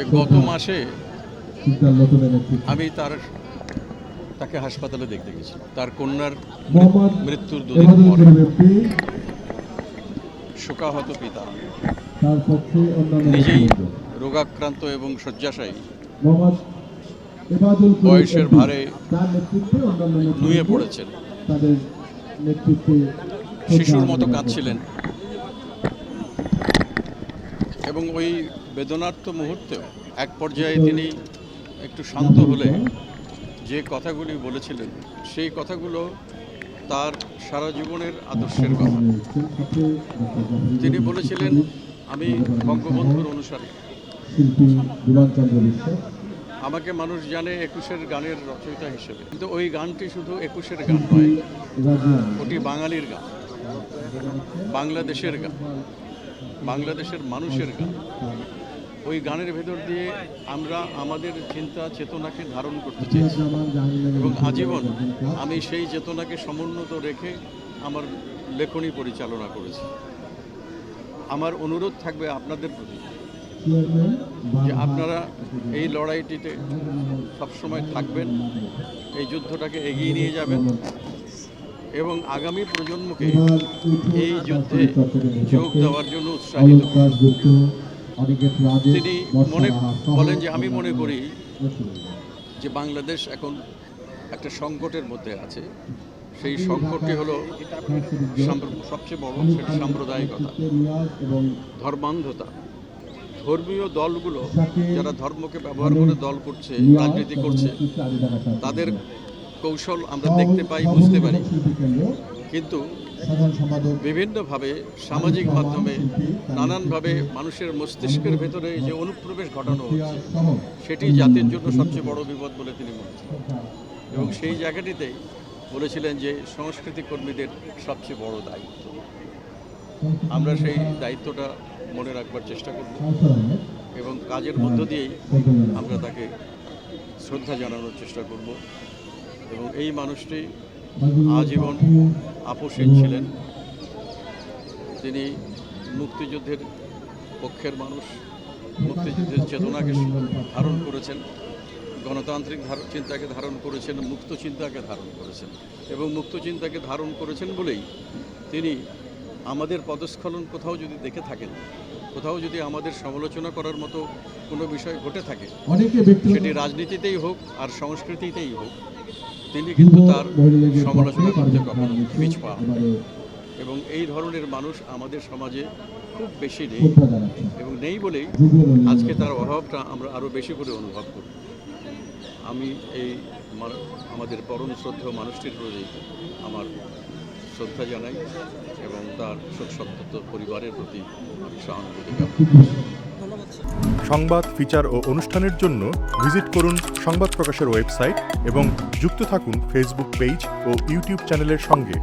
যে গত মাসে আমি তার তাকে হাসপাতালে দেখতে গেছি তার কন্যার মৃত্যুর দুদিন পরে। শোকাহত পিতা। নিজেই রোগাক্রান্ত এবং শয্যাশায়ী। বয়সের ভারে নুয়ে পড়েছেন। শিশুর মতো কাঁদছিলেন। এবং ওই বেদনার্থ মুহূর্তেও এক পর্যায়ে তিনি একটু শান্ত হলে যে কথাগুলি বলেছিলেন, সেই কথাগুলো তার সারা জীবনের আদর্শের কথা। তিনি বলেছিলেন, আমি বঙ্গবন্ধুর অনুসারী। আমাকে মানুষ জানে একুশের গানের রচয়িতা হিসেবে। কিন্তু ওই গানটি শুধু একুশের গান নয়, ওটি বাঙালির গান, বাংলাদেশের গান। বাংলাদেশের মানুষের গান। ওই গানের ভেতর দিয়ে আমরা আমাদের চিন্তা, চেতনাকে ধারণ করতে চেয়েছি এবং আজীবন আমি সেই চেতনাকে সমুন্নত রেখে আমার লেখনী পরিচালনা করেছি। আমার অনুরোধ থাকবে আপনাদের প্রতি যে আপনারা এই লড়াইটিতে সবসময় থাকবেন, এই যুদ্ধটাকে এগিয়ে নিয়ে যাবেন। এবং আগামী প্রজন্মকে এই যুদ্ধে যোগ দেওয়ার জন্য উৎসাহিত তিনি মনে বলেন যে আমি মনে করি যে বাংলাদেশ এখন একটা সংকটের মধ্যে আছে। সেই সংকটটি হলো সবচেয়ে বড় সেটা সাম্প্রদায়িকতা। ধর্মান্ধতা। ধর্মীয় দলগুলো যারা ধর্মকে ব্যবহার করে দল করছে রাজনীতি করছে তাদের কৌশল আমরা দেখতে পাই, বুঝতে পারি। কিন্তু বিভিন্নভাবে সামাজিক মাধ্যমে, নানানভাবে মানুষের মস্তিষ্কের ভেতরে যে অনুপ্রবেশ ঘটানো হচ্ছে, সেটি জাতির জন্য সবচেয়ে বড় বিপদ বলে তিনি মনে এবং সেই জায়গাটিতেই বলেছিলেন যে সংস্কৃতি কর্মীদের সবচেয়ে বড় দায়িত্ব। আমরা সেই দায়িত্বটা মনে রাখবার চেষ্টা করব এবং কাজের মধ্য দিয়েই আমরা তাকে শ্রদ্ধা জানানোর চেষ্টা করব। এবং এই মানুষটি আজীবন আপোষহীন ছিলেন। তিনি মুক্তিযুদ্ধের পক্ষের মানুষ মুক্তিযুদ্ধের চেতনাকে ধারণ করেছেন গণতান্ত্রিক চিন্তাকে ধারণ করেছেন মুক্ত চিন্তাকে ধারণ করেছেন এবং মুক্ত চিন্তাকে ধারণ করেছেন বলেই তিনি আমাদের পদস্খলন কোথাও যদি দেখে থাকেন কোথাও যদি আমাদের সমালোচনা করার মতো কোনো বিষয় ঘটে থাকে সেটি রাজনীতিতেই হোক আর সংস্কৃতিতেই হোক তিনি কিন্তু তার সমালোচনা করতে কখনো পিছপা এবং এই ধরনের মানুষ আমাদের সমাজে খুব বেশি নেই এবং নেই বলেই আজকে তার অভাবটা আমরা আরও বেশি করে অনুভব করি। আমি এই আমাদের পরম শ্রদ্ধেয় মানুষটির প্রতি আমার শ্রদ্ধা জানাই এবং তার সত্যত পরিবারের প্রতি সহানুভূতি সংবাদ, ফিচার ও অনুষ্ঠানের জন্য ভিজিট করুন সংবাদ প্রকাশের ওয়েবসাইট এবং যুক্ত থাকুন ফেসবুক পেজ ও ইউটিউব চ্যানেলের সঙ্গে।